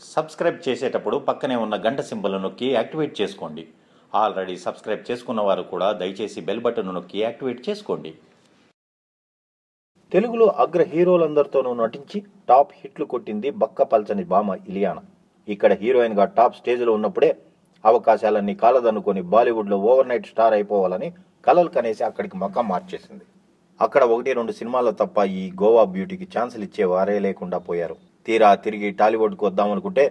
Subscribe చేసేటప్పుడు పక్కనే ఉన్న గంట సింబల్ నొక్కి యాక్టివేట్ చేసుకోండి. ఆల్రెడీ సబ్స్క్రైబ్ చేసుకున్న వారు కూడా దయచేసి బెల్ బటన్ నొక్కి యాక్టివేట్ చేసుకోండి. తెలుగులో అగ్ర హీరోలందరితోనూ నటించి టాప్ హిట్లు కొట్టింది బక్క పల్చని బామ ఇలియానా. ఇక్కడ హీరోయిన్గా టాప్ స్టేజ్లో ఉన్నప్పుడే అవకాశాలన్నీ కాలదనుకొని బాలీవుడ్లో ఓవర్ నైట్ స్టార్ అయిపోవాలని కలలు కనేసి అక్కడికి మకం మార్చేసింది. అక్కడ ఒకటి రెండు సినిమాల్లో తప్ప ఈ గోవా బ్యూటీకి ఛాన్సులు ఇచ్చే వారే లేకుండా పోయారు. తీరా తిరిగి టాలీవుడ్కి వద్దామనుకుంటే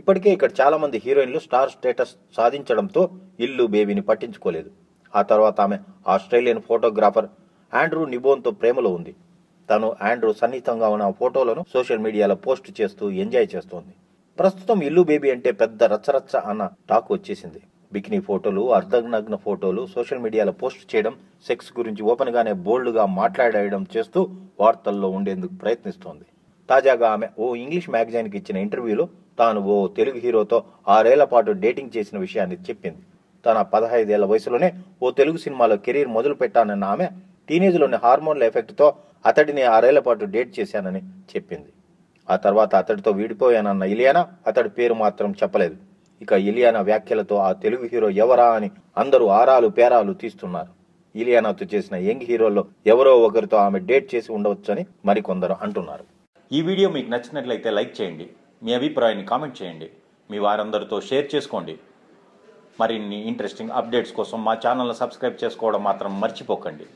ఇప్పటికే ఇక్కడ చాలామంది హీరోయిన్లు స్టార్ స్టేటస్ సాధించడంతో ఇల్లు బేబీని పట్టించుకోలేదు. ఆ తర్వాత ఆమె ఆస్ట్రేలియన్ ఫోటోగ్రాఫర్ ఆండ్రూ నిబోన్తో ప్రేమలో ఉంది. తను ఆండ్రూ సన్నిహితంగా ఉన్న ఫోటోలను సోషల్ మీడియాలో పోస్ట్ చేస్తూ ఎంజాయ్ చేస్తోంది. ప్రస్తుతం ఇల్లు బేబీ అంటే పెద్ద రచ్చరచ్చ అన్న టాక్ వచ్చేసింది. బికినీ ఫోటోలు అర్ధనగ్న ఫోటోలు సోషల్ మీడియాలో పోస్ట్ చేయడం సెక్స్ గురించి ఓపెన్గానే బోల్డ్గా మాట్లాడేయడం చేస్తూ వార్తల్లో ఉండేందుకు ప్రయత్నిస్తోంది. తాజాగా ఆమె ఓ ఇంగ్లీష్ మ్యాగజైన్కి ఇచ్చిన ఇంటర్వ్యూలో తాను ఓ తెలుగు హీరోతో ఆరేళ్ళ పాటు డేటింగ్ చేసిన విషయాన్ని చెప్పింది. తన పదహైదేళ్ళ వయసులోనే ఓ తెలుగు సినిమాలో కెరీర్ మొదలు పెట్టానన్న ఆమె టీనేజ్లోని హార్మోన్ల ఎఫెక్ట్తో అతడిని ఆరేళ్ళ పాటు డేట్ చేశానని చెప్పింది. ఆ తర్వాత అతడితో విడిపోయానన్న ఇలియానా అతడి పేరు మాత్రం చెప్పలేదు. ఇక ఇలియానా వ్యాఖ్యలతో ఆ తెలుగు హీరో ఎవరా అని అందరూ ఆరాలు పేరాలు తీస్తున్నారు. ఇలియానాతో చేసిన యంగ్ హీరోల్లో ఎవరో ఒకరితో ఆమె డేట్ చేసి ఉండవచ్చని మరికొందరు అంటున్నారు. ఈ వీడియో మీకు నచ్చినట్లయితే లైక్ చేయండి మీ అభిప్రాయాన్ని కామెంట్ చేయండి మీ వారందరితో షేర్ చేసుకోండి. మరిన్ని ఇంట్రెస్టింగ్ అప్డేట్స్ కోసం మా ఛానల్ని సబ్స్క్రైబ్ చేసుకోవడం మాత్రం మర్చిపోకండి.